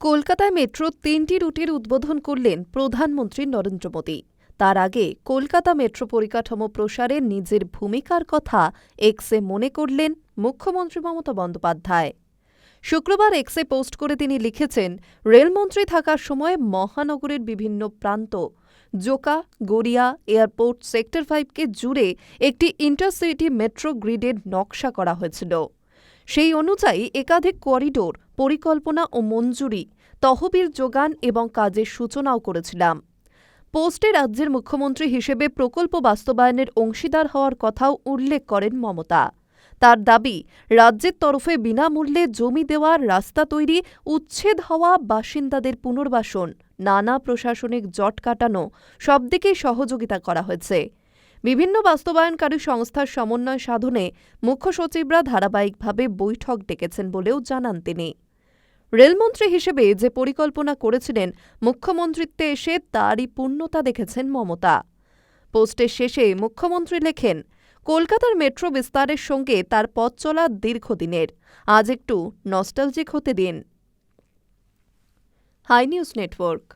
কলকাতায় মেট্রো তিনটি রুটের উদ্বোধন করলেন প্রধানমন্ত্রী নরেন্দ্র মোদী। তার আগে কলকাতা মেট্রো পরিকাঠামো প্রসারে নিজের ভূমিকার কথা এক্সে মনে করলেন মুখ্যমন্ত্রী মমতা বন্দ্যোপাধ্যায়। শুক্রবার এক্সে পোস্ট করে তিনি লিখেছেন, রেলমন্ত্রী থাকার সময় মহানগরের বিভিন্ন প্রান্ত, জোকা, গড়িয়া, এয়ারপোর্ট, সেক্টর ফাইভকে জুড়ে একটি ইন্টারসিটি মেট্রো গ্রিডের নকশা করা হয়েছিল। সেই অনুযায়ী একাধিক করিডোর, পরিকল্পনা ও মঞ্জুরি, তহবিল যোগান এবং কাজের সূচনাও করেছিলাম। পোস্টে রাজ্যের মুখ্যমন্ত্রী হিসেবে প্রকল্প বাস্তবায়নের অংশীদার হওয়ার কথাও উল্লেখ করেন মমতা। তার দাবি, রাজ্যের তরফে বিনামূল্যে জমি দেওয়ার রাস্তা তৈরি, উচ্ছেদ হওয়া বাসিন্দাদের পুনর্বাসন, নানা প্রশাসনিক জট কাটানো, সবদিকেই সহযোগিতা করা হয়েছে। বিভিন্ন বাস্তবায়নকারী সংস্থার সমন্বয় সাধনে মুখ্য সচিবরা ধারাবাহিকভাবে বৈঠক ডেকেছেন বলেও জানান তিনি। রেলমন্ত্রী হিসেবে যে পরিকল্পনা করেছিলেন, মুখ্যমন্ত্রীত্বে এসে তারই পূর্ণতা দেখেছেন মমতা। পোস্টের শেষে মুখ্যমন্ত্রী লেখেন, কলকাতার মেট্রো বিস্তারের সঙ্গে তার পথ চলা দীর্ঘদিনের, আজ একটু নস্টালজিক হতে দিন। Hi news network.